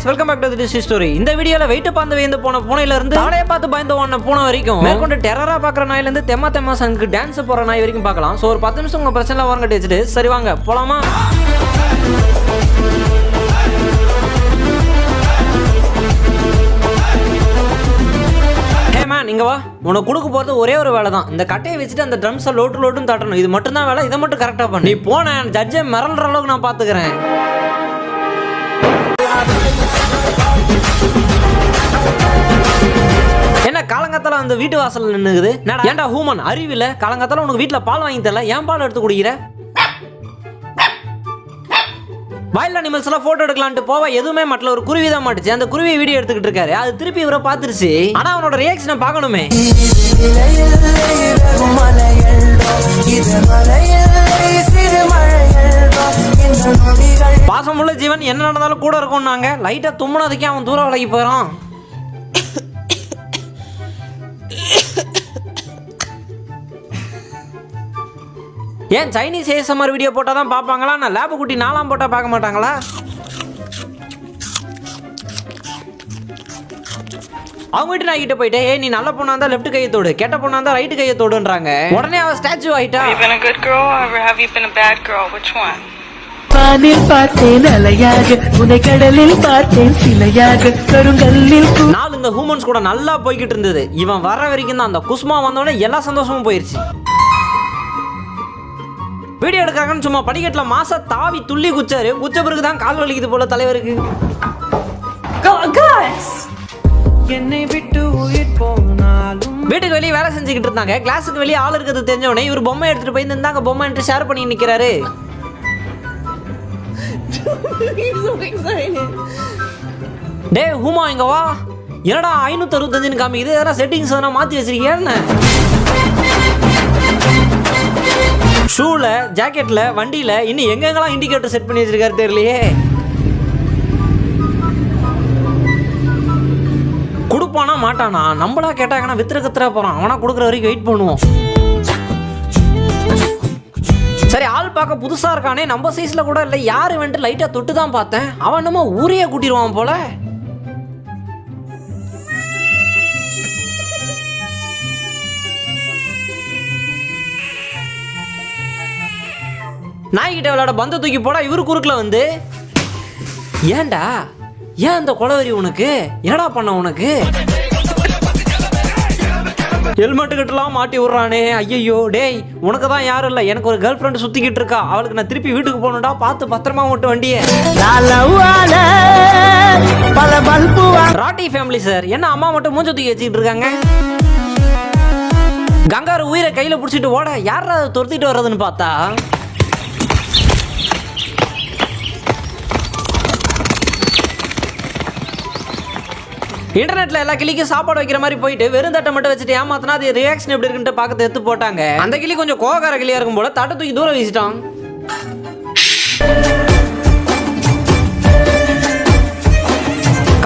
Guys welcome back to this story இந்த வீடியோல wait பார்த்து வேந்து போன பூனையில இருந்து தலையை பார்த்து பயந்து ஓன பூனை வரைக்கும் மேற்கொண்டு டெரரா பாக்குற நாயில இருந்து தெம்மா தெம்மா சங்கு டான்ஸ் போற நாய் வரைக்கும் பார்க்கலாம். சோ ஒரு பத்து நிமிஷம் உங்க பிரச்சனை வரங்கட்டி வச்சுட்டு சரி வாங்க போலாமா? நீங்க வா. உனக்கு கொடுக்க போறது ஒரே ஒரு வேலை தான். இந்த கட்டையை வச்சுட்டு அந்த ட்ரம்ஸை லோட்டு லோட்டுன்னு தட்டணும். இது மட்டும் தான் வேலை இதை மட்டும் கரெக்டாக பண்ணு. நீ ஜட்ஜை மிரள்ற அளவுக்கு நான் பார்த்துக்கிறேன் காலங்காத்தால அந்த வீட்டு வாசல் நின்னுக்குது. ஏன்டா ஹூமன்? அறிவில்ல? காலங்காத்தால உனக்கு வீட்டில் பால் வாங்கி தரல? ஏன் பால் எடுத்து குடிக்கிற? வயல் அனிமல்ஸ் எல்லாம் போட்டோ எடுக்கலான்ட்டு போவ எதுவுமே மாட்டல. ஒரு குருவி தான் மாட்டுச்சு. அந்த குருவி வீடியோ எடுத்துக்கிட்டு இருக்காரு. அது திருப்பி இவரை பார்த்துருச்சு. ஆனா அவனோட ரியாக்ஷனை பார்க்கணுமே. பாசமுள்ள ஜீவன் என்ன நடந்தாலும் கூட இருக்கும் நாங்க லைட்டா தும்முனதுக்கே அவன் தூரம் விலகி போயிடும் ஏன் சைனீஸ் ஏஎஸ்எம்ஆர் வீடியோ போட்டால் தான் பார்ப்பாங்களா? நான் லேபு குட்டி நாலாம் போட்டால் பார்க்க மாட்டாங்களா? அவங்க வீட்டு நான் கிட்ட போயிட்டே ஏய் நீ நல்ல பொண்ணா இருந்தா லெஃப்ட் கையை தோடு. கெட்ட பொண்ணா இருந்தா ரைட் கையை தோடுன்றாங்க. உடனே அவ ஸ்டாச்சு ஆயிட்டா. Have you been a good girl or have you been a bad girl? Which one? வானில் பார்த்தேன் அலையாக உனை கடலில் பார்த்தேன் சிலையாக. கருங்கல்லில் நாள் இந்த ஹூமன்ஸ் கூட நல்லா போய்கிட்டு இருந்தது. இவன் வர வரைக்கும் தான் அந்த குஸ்மா வந்தோடனே எல்லா சந்தோஷமும் போயிருச்சு. வீடியோ எடுக்கிறாங்கன்னு சும்மா படிக்கட்டுல மாசா தாவி துள்ளி குச்சாரு. குச்ச பிறகு தான் கால் வலிக்குது போல தலைவருக்கு. என்னை விட்டு உயிர் போனாலும் வீட்டுக்கு வெளியே வேலை செஞ்சுக்கிட்டு இருந்தாங்க. கிளாஸுக்கு வெளியே ஆள் இருக்கிறது தெரிஞ்சவனே இவர் பொம்மை எடுத்துட்டு போய் இந்தாங்க பொம்மை என்று ஷேர் பண்ணி நிக்கிறாரு. டேய் ஹூமா இங்க வா. என்னடா ஐநூத்தி அறுபத்தஞ்சுன்னு காமிக்குது. எதனா செட்டிங்ஸ் எதனா மாத்தி வச்சிருக்கியா என்ன? ஷூல ஜாக்கெட்ல வண்டியில இன்னும் எங்கெங்கெல்லாம் இண்டிகேட்டர் செட் பண்ணி வச்சிருக்காரு தெரியலையே. கொடுப்பானா மாட்டானா? நம்மளா கேட்டாங்கன்னா வித்துற கத்துற போறான். அவனா கொடுக்குற வரைக்கும் வெயிட் பண்ணுவோம். சரி ஆள் பார்க்க புதுசாக இருக்கானே நம்ம சைஸில் கூட இல்லை. யார் வந்துட்டு லைட்டாக தொட்டு தான் பார்த்தேன். அவன் என்னமோ ஊரையே கூட்டிடுவான் போல. நாய்கிட்ட விளையாட பந்த தூக்கி போட இவரு குறுக்கில் வந்து. ஏண்டா ஏன் அந்த கொலவெறி உனக்கு? என்னடா பண்ண உனக்கு? ஹெல்மெட்டு கிட்டலாம் மாட்டி விட்றானே. ஐயையோ டேய் உனக்கு தான் யாரும் இல்லை. எனக்கு ஒரு கேர்ள் ஃப்ரெண்டு சுற்றிக்கிட்டு இருக்கா. அவளுக்கு நான் திருப்பி வீட்டுக்கு போகணும்டா. பார்த்து பத்திரமா மட்டும் வண்டியை. பல ராட்டி ஃபேமிலி சார் என்ன அம்மா மட்டும் மூஞ்ச தூக்கி வச்சுக்கிட்டு இருக்காங்க? கங்காரு உயிரை கையில் பிடிச்சிட்டு ஓட. யாரா துரத்திட்டு வர்றதுன்னு பார்த்தா? இன்டர்நெட்ல எல்லா கிளிக்கும் சாப்பாடு வைக்கிற மாதிரி போயிட்டு வெறும் தட்டை மட்டும் வச்சுட்டு ஏமாத்தினா அது ரியாக்ஷன் எப்படி இருக்குன்ட்டு பார்க்க எடுத்து போட்டாங்க. அந்த கிளி கொஞ்சம் கோகார கிளியா இருக்கும் போல தட்டை தூக்கி தூரம் வீசிட்டான்.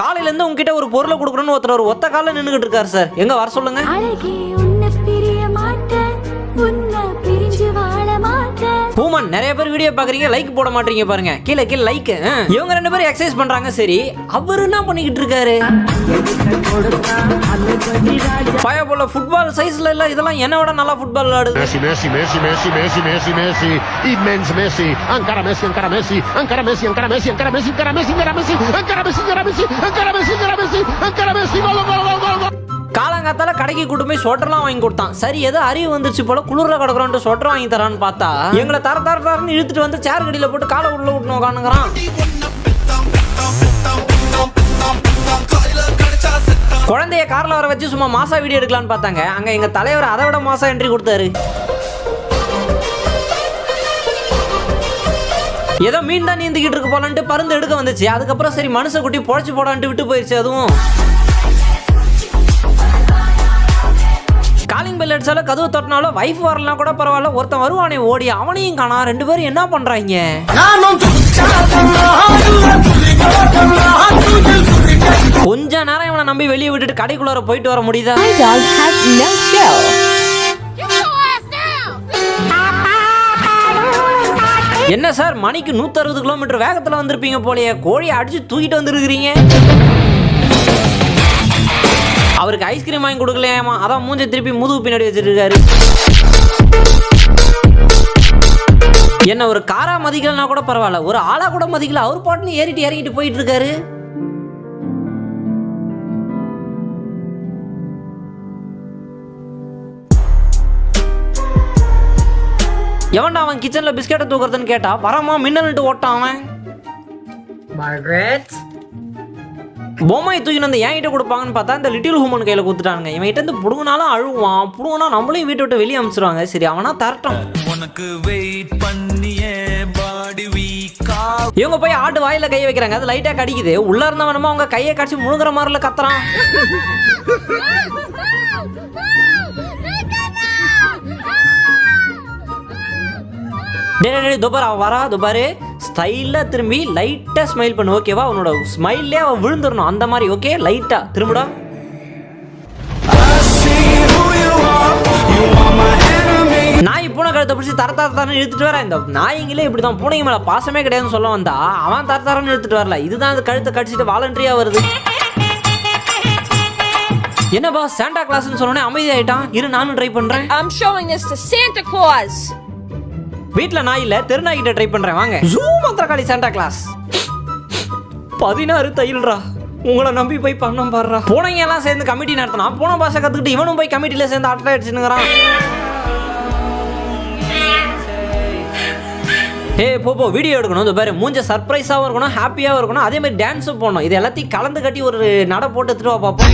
காலையில இருந்து உங்ககிட்ட ஒரு பொருளை கொடுக்கணும்னு ஒருத்தர் ஒரு ஒத்த காலில் நின்றுகிட்டு இருக்காரு சார். எங்க வர சொல்லுங்க. பூமன் நிறைய பேர் வீடியோ பாக்குறீங்க லைக் போட மாட்டீங்க பாருங்க கீழே கீழே லைக் இவங்க ரெண்டு பேரும் எக்ஸசைஸ் பண்றாங்க சரி அவர் என்ன பண்ணிக்கிட்டு இருக்காரு பய போல ஃபுட்பால் சைஸ்ல இல்ல இதெல்லாம் என்ன விட நல்லா ஃபுட்பால் விளையாடுது மேசி மேசி மேசி மேசி மேசி மேசி மேசி இம்மென்ஸ் மேசி அங்கர மேசி அங்கர மேசி அங்கர மேசி அங்கர மேசி அங்கர மேசி அங்கர மேசி அங்கர மேசி அங்கர மேசி அங்கர மேசி அங்கர மேசி அங்கர மேசி அங்கர மேசி கோல் கோல் கோல் கோல் காலங்காத்தால கடைக்கு கூட்டு போய் ஸ்வெட்டர்லாம் வாங்கி கொடுத்தான். சரி ஏதோ அறிவு வந்துருச்சு போல குளிர்ல கிடக்குறோன்ட்டு ஸ்வெட்டர் வாங்கி தரான்னு பார்த்தா எங்களை தர தர தரன்னு இழுத்துட்டு வந்து சேர் கடியில போட்டு காலை உள்ள விட்டு உட்காந்துங்கிறான் குழந்தைய கார்ல வர வச்சு சும்மா மாசா வீடியோ எடுக்கலாம்னு பார்த்தாங்க. அங்க எங்க தலைவர் அதை விட மாசா என்ட்ரி கொடுத்தாரு. ஏதோ மீன் தான் நீந்திக்கிட்டு இருக்கு போலான்ட்டு பருந்து எடுக்க வந்துச்சு. அதுக்கப்புறம் சரி மனுஷ குட்டி பொழைச்சு போடான்ட்டு விட்டு போயிருச்சு அதுவும். காலிங் பெல் அடிச்சாலும் கதவு தட்டினாலும் வைஃப் வரலாம் கூட பரவாயில்ல ஒருத்தன் வருவானே ஓடி அவனையும் காணா ரெண்டு பேரும் என்ன பண்றாங்க? கொஞ்ச நேரம் இவனை நம்பி வெளியே விட்டுட்டு கடைக்குள்ளார போயிட்டு வர முடியுதா. என்ன சார் மணிக்கு 160 கிலோமீட்டர் வேகத்துல வந்திருப்பீங்க போலயே கோழியை அடிச்சு தூக்கிட்டு வந்திருக்கிறீங்க? அவருக்கு ஐஸ்கிரீம் வாங்கி கொடுக்கலையாமா? அதான் மூஞ்ச திருப்பி முதுகு பின்னாடி வச்சிருக்காரு. என்ன ஒரு காரா மதிக்கலன்னா கூட பரவாயில்ல. ஒரு ஆளா கூட மதிக்கல. அவர் பாட்டுன்னு ஏறிட்டு இறங்கிட்டு போயிட்டு இருக்காரு எவன்டா அவன் கிச்சன்ல பிஸ்கெட்டை தூக்குறதுன்னு கேட்டா வரமா மின்னல்ட்டு ஓட்டான் அவன். பொம்மையை தூக்கிட்டு வந்து என்கிட்ட கொடுப்பாங்கன்னு பார்த்தா இந்த லிட்டில் ஹூமன் கையில் கொடுத்துட்டாங்க இவன் கிட்ட இருந்து புடுங்கினாலும் அழுவான். புடுங்கினா நம்மளையும் வீட்டை விட்டு வெளியே அனுப்பிச்சிருவாங்க. சரி அவனா தரட்டும். உனக்கு வெயிட் பண்ணியே இவங்க போய் ஆட்டு வாயில கையை வைக்கிறாங்க. அது லைட்டா கடிக்குது. உள்ள இருந்தவனமா அவங்க கையை காட்சி முழுங்குற மாதிரில கத்துறான். டேய், டேய் துபார் அவன் வரா துபாரு ஸ்டைலாக திரும்பி லைட்டாக ஸ்மைல் பண்ணு ஓகேவா உன்னோட ஸ்மைல்லே அவன் விழுந்துடணும் அந்த மாதிரி ஓகே லைட்டாக திரும்புடா. நாய் பூனை கழுத்தை பிடிச்சி தர தர தரன்னு இழுத்துட்டு வரேன் இந்த நாய்ங்களே இப்படி தான் பூனைங்க மேலே பாசமே கிடையாதுன்னு சொல்ல வந்தா அவன் தர தரன்னு இழுத்துட்டு வரல. இதுதான் அந்த கழுத்தை கடிச்சிட்டு வாலண்டரியா வருது. என்னப்பா சாண்டா கிளாஸ்னு சொன்னோடனே அமைதியாயிட்டான். இரு நானும் ட்ரை பண்றேன். I'm showing this to Santa Claus. வீட்ல நாய் இல்ல தெருநாய்கிட்ட ட்ரை பண்றேன் வாங்க. ஜூ மந்திரகாளி சாண்டா கிளாஸ் பதினாறு தையல்ரா. உங்களை நம்பி போய் பண்ணம் பாடுறா. பூனைங்க எல்லாம் சேர்ந்து கமிட்டி நடத்தினா பூனை பாஷை கத்துக்கிட்டு இவனும் போய் கமிட்டில சேர்ந்து அட்டை அடிச்சுனுங்கிறான் ஏய் போ போ வீடியோ எடுக்கணும். இந்த பாரு மூஞ்ச சர்ப்ரைஸாகவும் இருக்கணும் ஹாப்பியாகவும் இருக்கணும். அதே மாதிரி டான்ஸும் போடணும். இது எல்லாத்தையும் கலந்து கட்டி ஒரு நடை போட்டு எடுத்துட்டு வா பார்ப்போம்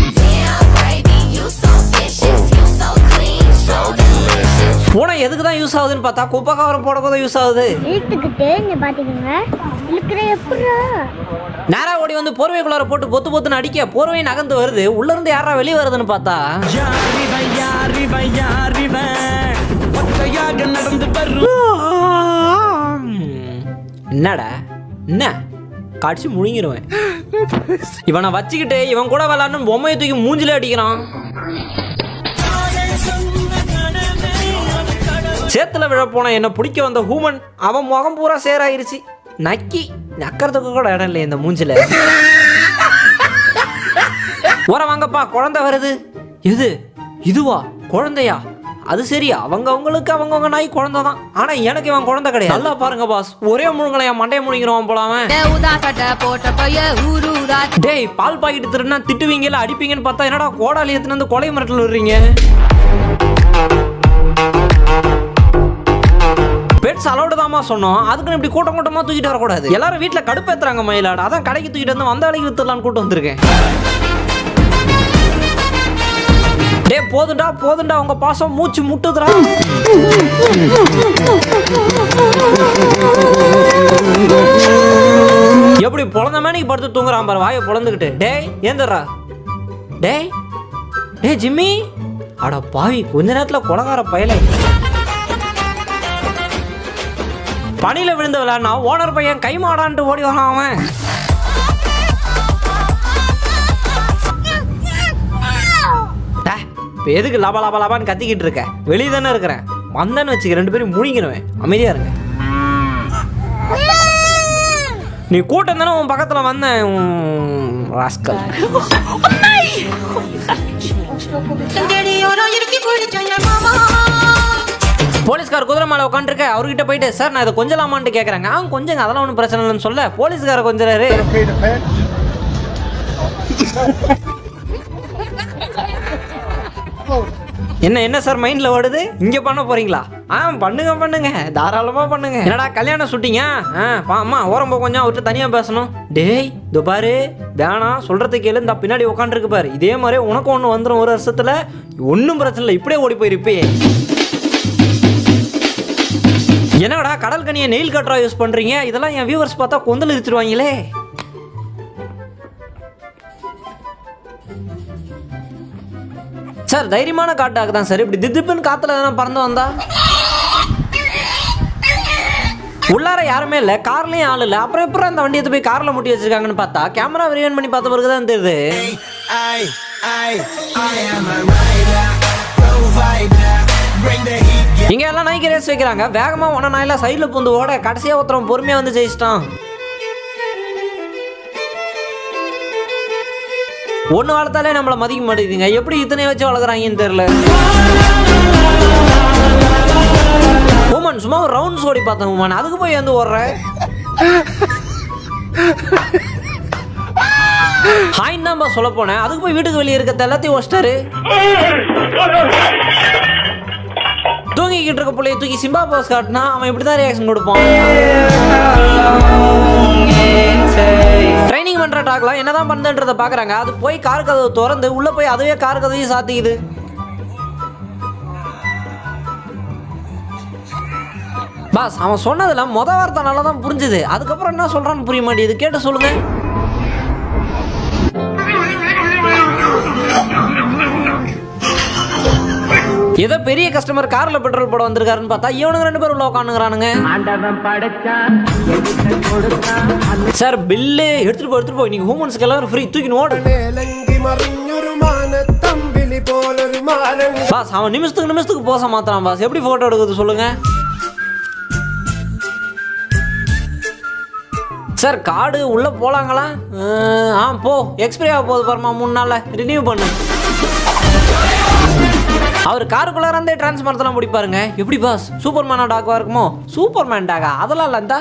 பூனை எதுக்கு தான் யூஸ் ஆகுதுன்னு பார்த்தா குப்பை கவரம் போட போதும் யூஸ் ஆகுது. இழுத்துக்கிட்டு இங்க இழுக்கிற எப்படா நேரா ஓடி வந்து போர்வைக்குள்ளார போட்டு பொத்து பொத்துன்னு அடிக்க போர்வை நகர்ந்து வருது. உள்ள இருந்து யாரா வெளியே வருதுன்னு பார்த்தா? என்னடா? என்ன? கடிச்சு முழுங்கிடுவேன் இவனை வச்சுக்கிட்டு இவன் கூட விளாட்னு பொம்மையை தூக்கி மூஞ்சில அடிக்கிறான். சேத்துல விழ போன என்ன பிடிக்க வந்த ஹூமன் அவன் முகம் பூரா சேராயிருச்சு. நக்கி நக்கறதுக்கு கூட இடம் இல்லை இந்த மூஞ்சில. ஓர வாங்கப்பா குழந்தை வருது. எது? இதுவா? குழந்தையா? அது சரி அவங்க அவங்களுக்கு அவங்கவங்க நாய் குழந்தை தான் ஆனா எனக்கு இவன் குழந்தை கிடையாது. நல்லா பாருங்க பாஸ் ஒரே முழுங்கலை என் மண்டையை முழுங்கிறவன் போலாம டேய் பால் பாக்கெட் திருடினா திட்டுவீங்கல்ல அடிப்பீங்கன்னு பார்த்தா என்னடா கோடாலி வந்து கொலை மிரட்டல் விடுறீங்க? பெட்ஸ் அலௌடு தாமா சொன்னோம். அதுக்குன்னு இப்படி கூட்டம் கூட்டமா தூக்கிட்டு வரக்கூடாது. எல்லாரும் வீட்டில் கடுப்பேற்றுறாங்க மயிலாடு அதான் கடைக்கு தூக்கிட்டு வந்து வந்த வேலைக்கு வித்துடலான்னு கூட்டு வந்திருக்கேன். டேய் போதுண்டா போதுண்டா உங்க பாசம் மூச்சு முட்டுதுடா. எப்படி பொழந்த மேனிக்கு படுத்து தூங்குறான் பாரு வாயை பொழந்துக்கிட்டு டேய் ஏந்துடுறா. டேய் டேய் ஜிம்மி. அட பாவி கொஞ்ச நேரத்துல கொலகார பயலை. பனியில விழுந்த விளையாடினா ஓனர் பையன் கை மாடான்ட்டு ஓடி வரான் அவன். இப்ப எதுக்கு லபா லபா லபான்னு கத்திக்கிட்டு இருக்க? வெளியே தானே இருக்கிறேன். வந்தேன்னு வச்சுக்க ரெண்டு பேரும் முழிங்கிடுவேன் அமைதியா இருங்க. நீ கூட்டம் தானே உன் பக்கத்துல வந்தேன் ராஸ்கல் போலீஸ்கார் குதிரை மேலே உட்காந்துருக்க அவர்கிட்ட போயிட்டு சார் நான் இதை கொஞ்சலாமான்னு கேட்குறாங்க ஆ கொஞ்சம் அதெல்லாம் ஒன்றும் பிரச்சனை இல்லைன்னு சொல்ல. போலீஸ்கார கொஞ்சறாரு. என்ன என்ன சார் மைண்டில் ஓடுது? இங்கே பண்ண போகிறீங்களா ஆ பண்ணுங்க பண்ணுங்க. தாராளமாக பண்ணுங்க. என்னடா கல்யாணம் சுட்டிங்க? ஆ பா அம்மா ஓரம் போ கொஞ்சம் அவர்கிட்ட தனியாக பேசணும். டேய் இதோ பாரு. வேணாம் சொல்கிறது கேளு. இந்த பின்னாடி உட்காந்துருக்கு பாரு. இதே மாதிரி உனக்கு ஒன்று வந்துடும் ஒரு வருஷத்தில். ஒன்றும் பிரச்சனை இல்லை. இப்படியே ஓடி போயிருப்பே என்னடா கடல் கனியை நெயில் கட்டரா யூஸ் பண்ணுறீங்க இதெல்லாம் என் வியூவர்ஸ் பார்த்தா கொந்தல் இழுத்துருவாங்களே சார் தைரியமான காட்டாக்கு தான் சார். இப்படி திதிப்புன்னு காற்றுல எதனா பறந்து வந்தா? உள்ளார யாருமே இல்லை. கார்லேயும் ஆள் இல்லை. அப்புறம் எப்படி அந்த வண்டியை போய் காரில் முட்டி வச்சிருக்காங்கன்னு பார்த்தா? கேமரா ரிவன் பண்ணி பார்த்த பிறகு தான் தெரியுது I, I am a rider, provider, bring the heat. இங்கே இங்க எல்லாம் நாய்க்கு ரேஸ் வைக்கிறாங்க வேகமா நாய் எல்லாம் சைடில் பூந்து ஓட கடைசியா ஒருத்தரம் பொறுமையா வந்து ஜெயிச்சிட்டான் ஒன்று வளர்த்தாலே நம்மளை மதிக்க மாட்டேங்குதுங்க எப்படி இத்தனை வச்சு வளர்க்குறாங்கன்னு தெரியல உமன் சும்மா ஒரு ரவுண்ட்ஸ் ஓடி பார்த்தேன் உமன் அதுக்கு போய் வந்து ஓடுற ஹாயின் தான் சொல்ல போனேன் அதுக்கு போய் வீட்டுக்கு வெளியே இருக்கிறத எல்லாத்தையும் ஒஸ்டாரு தூங்கிக்கிட்டு இருக்க பிள்ளைய தூக்கி சிம்பா போஸ் காட்டினா அவன் இப்படி தான் ரியாக்ஷன் கொடுப்பான். ட்ரைனிங் பண்ற டாக்லாம் என்னதான் பண்ணுன்றத பாக்குறாங்க. அது போய் கார் கதவு திறந்து உள்ள போய் அதுவே கார் கதவையும் சாத்திக்குது. பாஸ் அவன் சொன்னதில் முத வார்த்தை நல்லா தான் புரிஞ்சுது. அதுக்கப்புறம் என்ன சொல்றான்னு புரிய மாட்டேங்குது. கேட்டு சொல்லுங்க. ஏதோ பெரிய கஸ்டமர் கார்ல பெட்ரோல் போட வந்திருக்காருன்னு பார்த்தா இவனுங்க ரெண்டு பேரும் உள்ள கொடுத்தான் சார் பில்லு எடுத்துட்டு போ எடுத்துட்டு போய் நீங்க ஹூமன்ஸ்க்கு எல்லாரும் ஃப்ரீ தூக்கி ஓடு. பாஸ் அவன் நிமிஷத்துக்கு நிமிஷத்துக்கு போச மாத்திரான் பாஸ். எப்படி போட்டோ எடுக்கிறது சொல்லுங்க. சார் கார்டு உள்ள போலாங்களா? அஹ், ஆ போ. எக்ஸ்பிரி ஆக போகுது பாருமா மூணு நாள்ல. ரினியூ பண்ணு. அவர் காருக்குள்ளார இருந்தே டிரான்ஸ்ஃபார்த்தெல்லாம் முடிப்பாருங்க. எப்படி பாஸ் சூப்பர்மேனோட டாக்வா இருக்குமோ? சூப்பர்மேன் டாகா அதெல்லாம் இல்லைந்தா?